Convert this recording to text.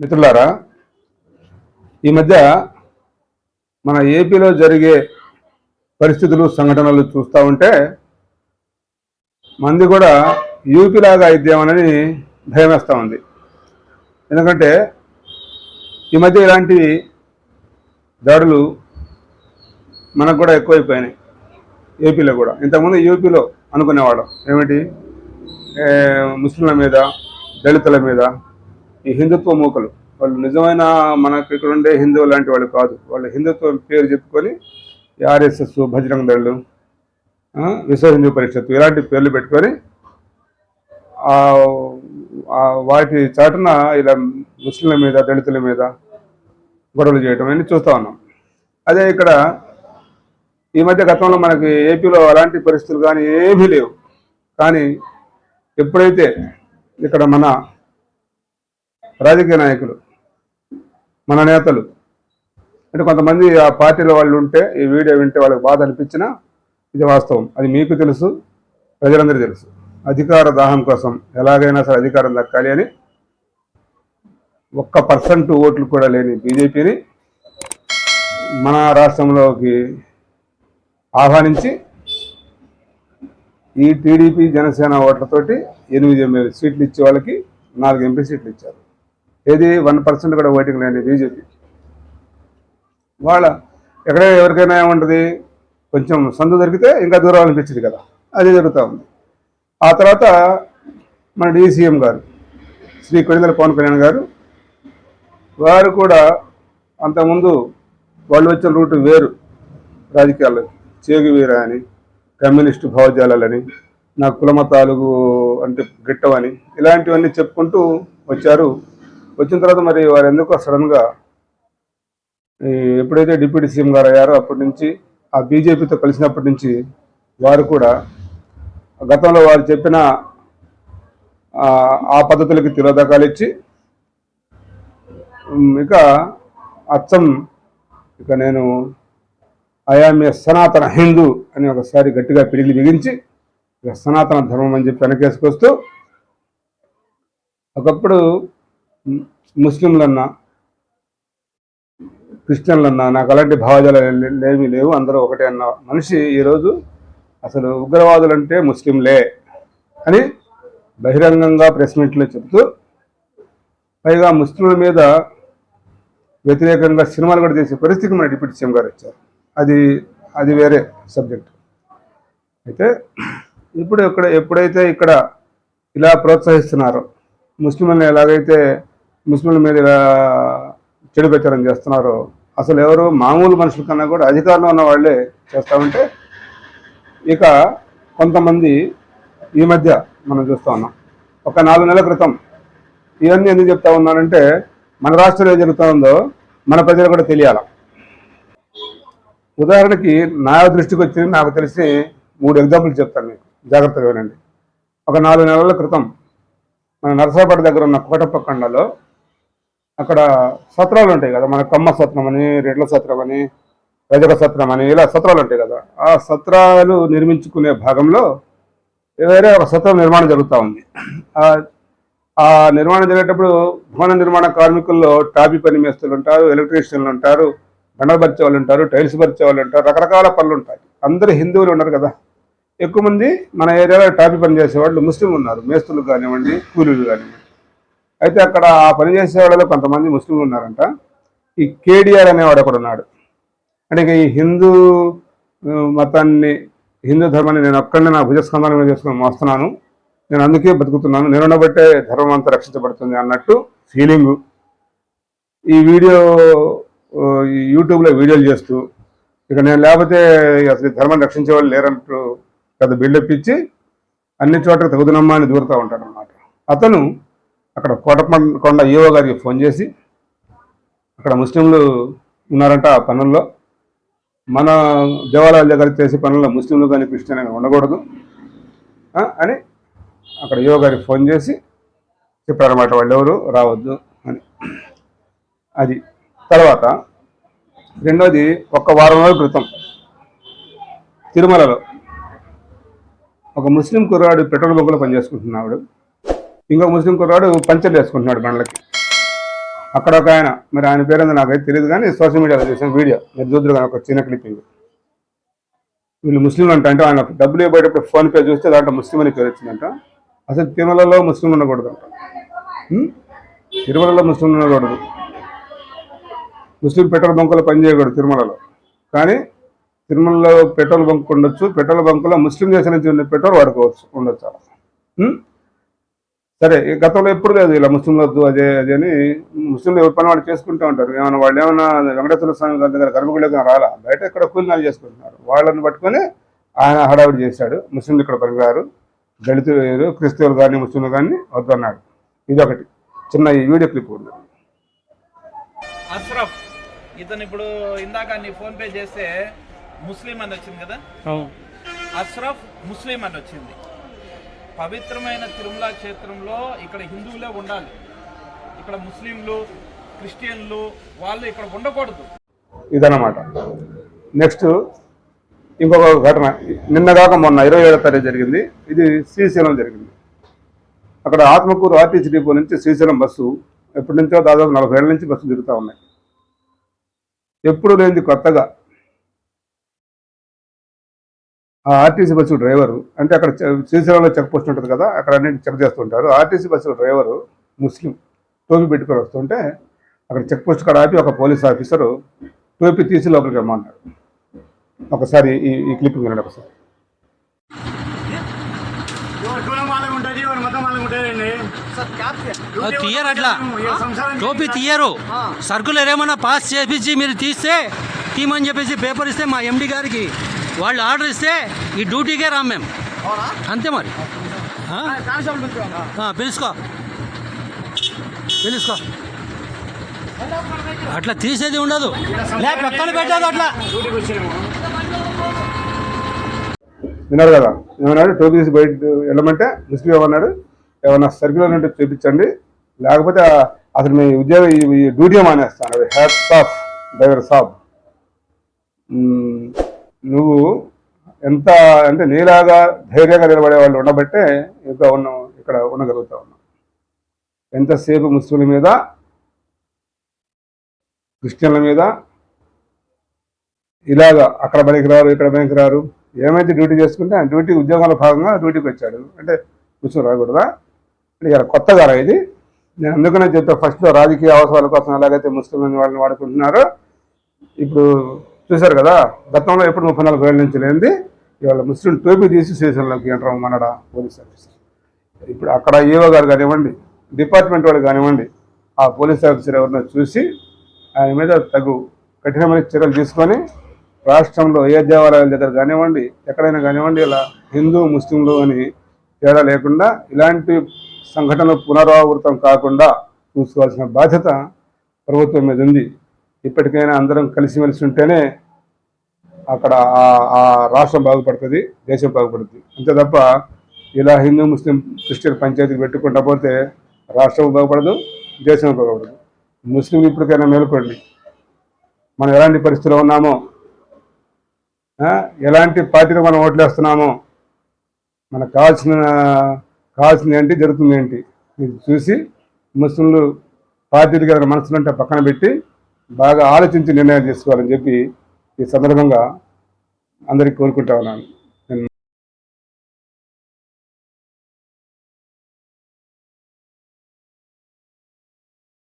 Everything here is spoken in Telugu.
మిత్రులారా ఈ మధ్య మన ఏపీలో జరిగే పరిస్థితులు సంఘటనలు చూస్తూ ఉంటే మంది కూడా యూపీలాగా అయిద్దామని భయం వేస్తూ ఉంది. ఎందుకంటే ఈ మధ్య ఇలాంటి దాడులు మనకు కూడా ఎక్కువైపోయినాయి ఏపీలో కూడా. ఇంతకుముందు యూపీలో అనుకునేవాళ్ళం. ఏమిటి? ముస్లింల మీద దళితుల మీద ఈ హిందుత్వ మూకలు. వాళ్ళు నిజమైన మనకు ఇక్కడ ఉండే హిందువు లాంటి వాళ్ళు కాదు. వాళ్ళు హిందుత్వం పేరు చెప్పుకొని ఆర్ఎస్ఎస్ భజరంగ దళ్ళు విశ్వ హిందూ పరిషత్తు ఇలాంటి పేర్లు పెట్టుకొని వాటి చాటున ఇలా ముస్లింల మీద దళితుల మీద గొడవలు చేయటం అని చూస్తూ ఉన్నాం. అదే ఇక్కడ ఈ మధ్య గతంలో మనకి ఏపీలో అలాంటి పరిస్థితులు కానీ ఏమీ లేవు. కానీ ఎప్పుడైతే ఇక్కడ మన రాజకీయ నాయకులు మన నేతలు. అంటే కొంతమంది ఆ పార్టీలో వాళ్ళు ఉంటే ఈ వీడియో వింటే వాళ్ళకి బాధ అనిపించినా ఇది వాస్తవం. అది మీకు తెలుసు ప్రజలందరికీ తెలుసు. అధికార దాహం కోసం ఎలాగైనా సరే అధికారం దక్కాలి అని ఒక్క పర్సెంట్ ఓట్లు కూడా లేని బీజేపీని మన రాష్ట్రంలోకి ఆహ్వానించి ఈ టీడీపీ జనసేన ఓట్లతోటి ఎనిమిది ఎమ్మెల్యే సీట్లు ఇచ్చే వాళ్ళకి నాలుగు ఎంపీ సీట్లు ఇచ్చారు. ఏది వన్ పర్సెంట్ కూడా ఓటింగ్ లేని బీజేపీ. వాళ్ళ ఎక్కడ ఎవరికైనా ఏముంటుంది? కొంచెం సందు దొరికితే ఇంకా దూరం అనిపించింది కదా. అది జరుగుతూ ఉంది. ఆ తర్వాత మన డీసీఎం గారు శ్రీ కొనిదల పవన్ కళ్యాణ్ గారు వారు కూడా అంతకుముందు వాళ్ళు వచ్చిన రూట్ వేరు. రాజకీయాల్లో చేగువీర అని కమ్యూనిస్టు భావజాలని నా కులమతాలు అంటే గిట్టవని ఇలాంటివన్నీ చెప్పుకుంటూ వచ్చారు వచ్చిన తర్వాత మరి వారు ఎందుకో సడన్గా ఎప్పుడైతే డిప్యూటీ సీఎం గారు అయ్యారో అప్పటి నుంచి ఆ బీజేపీతో కలిసినప్పటి నుంచి వారు కూడా గతంలో వారు చెప్పిన ఆ, పద్ధతులకి తిరోధకాలు ఇచ్చి ఇక అచ్చం ఇక నేను ఐఆమ్ ఏ సనాతన హిందూ అని ఒకసారి గట్టిగా పిడిగిలి బిగించి ఇక సనాతన ధర్మం అని చెప్పి వెనకేసుకొస్తూ ఒకప్పుడు ముస్లింలన్నా క్రిస్టియన్లన్నా నాకు అలాంటి భావజాలు లేవి లేవు. అందరూ ఒకటే అన్న మనిషి ఈరోజు. అసలు ఉగ్రవాదులు అంటే ముస్లింలే అని బహిరంగంగా ప్రెస్ మీట్లో చెప్తూ పైగా ముస్లింల మీద వ్యతిరేకంగా సినిమాలు కూడా చేసే పరిస్థితికి మన డిప్యూటీ సీఎం గారు వచ్చారు. అది అది వేరే సబ్జెక్ట్. అయితే ఇప్పుడు ఇక్కడ ఎప్పుడైతే ఇక్కడ ఇలా ప్రోత్సహిస్తున్నారో ముస్లింలను ఎలాగైతే ముస్లింల మీద ఇలా చెడు ప్రచారం చేస్తున్నారు అసలు ఎవరు మామూలు మనుషుల కన్నా కూడా అధికారంలో ఉన్న వాళ్ళే చేస్తా ఉంటే ఇక కొంతమంది ఈ మధ్య మనం చూస్తూ ఉన్నాం. ఒక నాలుగు నెలల క్రితం ఇవన్నీ ఎందుకు చెప్తా ఉన్నానంటే మన రాష్ట్రంలో ఏం జరుగుతుందో మన ప్రజలు కూడా తెలియాల. ఉదాహరణకి నా దృష్టికి వచ్చి నాకు తెలిసి మూడు ఎగ్జాంపుల్ చెప్తాను మీకు. జాగ్రత్తగా వినండి. ఒక నాలుగు నెలల క్రితం మన నరసాపేట దగ్గర ఉన్న కోట పక్కండలో అక్కడ సత్రాలు ఉంటాయి కదా మన కమ్మ సత్రం అని రెడ్ల సత్రం అని రజక సత్రం అని ఇలా సత్రాలు ఉంటాయి కదా. ఆ సత్రాలు నిర్మించుకునే భాగంలో వేరే ఒక సత్రం నిర్మాణం జరుగుతూ ఉంది. ఆ- ఆ నిర్మాణం జరిగేటప్పుడు భవన నిర్మాణ కార్మికుల్లో టాపీ పని మేస్తులు ఉంటారు ఎలక్ట్రీషియన్లు ఉంటారు బండలు పరిచే వాళ్ళు ఉంటారు టైల్స్ పరిచే వాళ్ళు ఉంటారు రకరకాల పనులు ఉంటాయి. అందరూ హిందువులు ఉన్నారు కదా. ఎక్కువ మంది మన ఏరియాలో టాపీ పని చేసేవాళ్ళు ముస్లింలు ఉన్నారు. మేస్తులు కానివ్వండి కూలీలు కానివ్వండి. అయితే అక్కడ ఆ పని చేసే వాళ్ళలో కొంతమంది ముస్లింలు ఉన్నారంట. ఈ కేడిఆర్ అనేవాడు ఒకడు ఉన్నాడు. అంటే ఇక ఈ హిందూ మతాన్ని హిందూ ధర్మాన్ని నేను ఒక్కడనే నా భుజస్కంధాన్ని మీద చేసుకొని మోస్తున్నాను. నేను అందుకే బతుకుతున్నాను. నేను ఉండబట్టే ధర్మం అంతా రక్షించబడుతుంది అన్నట్టు ఫీలింగు ఈ వీడియో ఈ యూట్యూబ్లో వీడియోలు చేస్తూ ఇక నేను లేకపోతే అసలు ధర్మాన్ని రక్షించే వాళ్ళు లేరంటూ పెద్ద బిల్డప్ ఇచ్చి అన్ని చోట్ల తగుదనమ్మా అని దూరుతూ ఉంటాడు అన్నమాట అతను అక్కడ కోటపం కొండ గారికి ఫోన్ చేసి అక్కడ ముస్లింలు ఉన్నారంట ఆ పనుల్లో. మన దేవాలయాల దగ్గర చేసే పనుల్లో ముస్లింలు కానీ క్రిస్టియన్ కానీ ఉండకూడదు. అని అక్కడ ఈఓ గారికి ఫోన్ చేసి చెప్పారన్నమాట వాళ్ళు ఎవరు రావద్దు అని. అది తర్వాత రెండోది ఒక్క వారం రోజుల క్రితం తిరుమలలో ఒక ముస్లిం కుర్రాడు పెట్రోల్ బంకులో పనిచేసుకుంటున్నాడు. ఇంకో ముస్లిం కుర్రాడు పంచర్ వేసుకుంటున్నాడు బండ్లకి. అక్కడ ఒక ఆయన మరి ఆయన పేరు నాకైతే తెలియదు కానీ సోషల్ మీడియాలో చూసిన వీడియో. మీరు చూద్దరు కానీ ఒక చిన్న క్లిప్పింగ్ వీళ్ళు ముస్లింలు అంట అంటే ఆయన డబ్బులు ఇవ్వబడేటప్పుడు ఫోన్ పే చూస్తే దాంట్లో ముస్లిం అని పేరు వచ్చిందంట. అసలు తిరుమలలో ముస్లిం ఉండకూడదంట అంట. తిరుమలలో ముస్లిం ఉండకూడదు. ముస్లిం పెట్రోల్ బంకులో పనిచేయకూడదు తిరుమలలో. కానీ తిరుమలలో పెట్రోల్ బంక్ ఉండొచ్చు పెట్రోల్ బంకులో ముస్లిం దేశం నుంచి ఉన్న పెట్రోల్ వాడుకోవచ్చు ఉండొచ్చు అలా. సరే గతంలో ఎప్పుడు లేదు ఇలా ముస్లింలు వద్దు అదే అదే అని. ముస్లింలు ఎవరి పని వాళ్ళు చేసుకుంటూ ఉంటారు. ఏమైనా వాళ్ళు ఏమైనా వెంకటేశ్వర స్వామి గారి దగ్గర గర్భగుడికి రాలా? బయట ఇక్కడ కూలినాలు చేసుకుంటున్నారు. వాళ్ళని పట్టుకొని ఆయన హడావిడి చేశాడు. ముస్లింలు ఇక్కడ పనికిరారు దళితులు వేరు క్రిస్తవులు కానీ ముస్లింలు కానీ వద్దన్నాడు ఇది ఒకటి చిన్న ఈ వీడియో క్లిప్ ఉంది అష్రఫ్ ఇతను ఇప్పుడు ఇందాక నీ ఫోన్ పే చేస్తే ముస్లిం అని వచ్చింది కదా? అష్రఫ్ ముస్లిం అని వచ్చింది. పవిత్రమైన తిరుమల క్షేత్రంలో ఇక్కడ హిందువులే ఉండాలి. ఇక్కడ ముస్లింలు క్రిస్టియన్లు వాళ్ళు ఇక్కడ ఉండకూడదు. ఇదన్నమాట. నెక్స్ట్ ఇంకొక ఘటన. నిన్నగాక మొన్న ఇరవై ఏడో తారీఖు జరిగింది. ఇది శ్రీశైలం జరిగింది. అక్కడ ఆత్మకూరు ఆర్టీసీ డిపో నుంచి శ్రీశైలం బస్సు ఎప్పటి నుంచో దాదాపు నలభై ఏళ్ళ నుంచి బస్సు తిరుగుతూ ఉన్నాయి. ఎప్పుడు లేనిది కొత్తగా ఆ ఆర్టీసీ బస్సు డ్రైవరు అంటే అక్కడ శ్రీశైలంలో చెక్ పోస్ట్ ఉంటుంది కదా అక్కడ అన్నింటి చెక్ చేస్తుంటారు ఆర్టీసీ బస్సు డ్రైవరు ముస్లిం టోపీ పెట్టుకొని వస్తుంటే అక్కడ చెక్ పోస్ట్ కాడ ఆపి ఒక పోలీస్ ఆఫీసరు టోపీ తీసి లోపలికి రమ్మన్నాడు. ఒకసారి ఈ ఈ క్లిప్పింగ్ వినండి ఒకసారి. తీయరు అట్లా. టోపీ తీయరు. సర్కులర్ ఏమన్నా పాస్ చేపించి మీరు తీస్తే తీయమని చెప్పేసి పేపర్ ఇస్తే మా ఎండి గారికి వాళ్ళు ఆర్డర్ ఇస్తే ఈ డ్యూటీకే రాం మేము. అంతే మరి. ఆ? ఆ, పిలుచుకో. పిలుచుకో. అట్లా తీసేది ఉండదు. లే పక్కన పెట్టదు అట్లా. విన్నారు కదా? ఏమన్నాడు? టోపీ తీసి బయట వెళ్ళమంటే ముస్లిం ఏమన్నాడు ఏమన్నా సర్క్యులర్ ఉంటే చూపించండి. లేకపోతే అసలు మీ ఉద్యోగ డ్యూటీ మానేస్తాను. అది హ్యాట్స్ ఆఫ్ డ్రైవర్ సాబ్. మ్మ్, నువ్వు ఎంత అంటే నీలాగా ధైర్యంగా నిలబడే వాళ్ళు ఉండబట్టే ఇంకా ఉన్నాం ఇక్కడ ఉండగలుగుతా ఉన్నాం ఎంతసేపు ముస్లింల మీద క్రిస్టియన్ల మీద ఇలాగా అక్కడ పనికి రారు ఇక్కడ పనికి రారు ఏమైతే డ్యూటీ చేసుకుంటే ఆ డ్యూటీ ఉద్యోగాల భాగంగా డ్యూటీకి వచ్చాడు. అంటే కూర్చొని రాకూడదా? అంటే ఇలా కొత్తగా రా ఇది? నేను అందుకనే చెప్తా ఫస్ట్లో రాజకీయ అవసరాల కోసం ఎలాగైతే ముస్లిం వాళ్ళని వాడుకుంటున్నారో ఇప్పుడు చూశారు కదా గతంలో ఎప్పుడు ముప్పై నాలుగు వేల నుంచి లేనిది ఇవాళ ముస్లిం టోపీ తీసి స్టేషన్లోకి ఎంటర్ అవ్వమన్నాడా పోలీస్ ఆఫీసర్. ఇప్పుడు అక్కడ ఏవో గారు కానివ్వండి డిపార్ట్మెంట్ వాళ్ళు కానివ్వండి ఆ పోలీస్ ఆఫీసర్ ఎవరినో చూసి ఆయన మీద తగు కఠినమైన చర్యలు తీసుకొని రాష్ట్రంలో ఏ దేవాలయాల దగ్గర కానివ్వండి ఎక్కడైనా కానివ్వండి ఇలా హిందూ ముస్లింలు అని తేడా లేకుండా ఇలాంటి సంఘటనలు పునరావృతం కాకుండా చూసుకోవాల్సిన బాధ్యత ప్రభుత్వం మీద ఉంది. ఇప్పటికైనా అందరం కలిసిమెలిసి ఉంటేనే అక్కడ ఆ- రాష్ట్రం బాగుపడుతుంది దేశం బాగుపడుతుంది. అంతే తప్ప ఇలా హిందూ ముస్లిం క్రిస్టియన్ పంచాయతీలు పెట్టుకుంటా పోతే రాష్ట్రం బాగుపడదు దేశం బాగుపడదు. ముస్లింలు ఇప్పటికైనా మేలుకోండి. మనం ఎలాంటి పరిస్థితిలో ఉన్నామో ఎలాంటి పార్టీలో మనం ఓట్లేస్తున్నామో మనకు కావాల్సిన కావాల్సింది ఏంటి జరుగుతుంది ఏంటి ఇది చూసి ముస్లింలు పార్టీలు కదా మనసులు అంటే పక్కన పెట్టి బాగా ఆలోచించి నిర్ణయాలు తీసుకోవాలని చెప్పి ఈ సందర్భంగా అందరికీ కోరుకుంటా ఉన్నాను.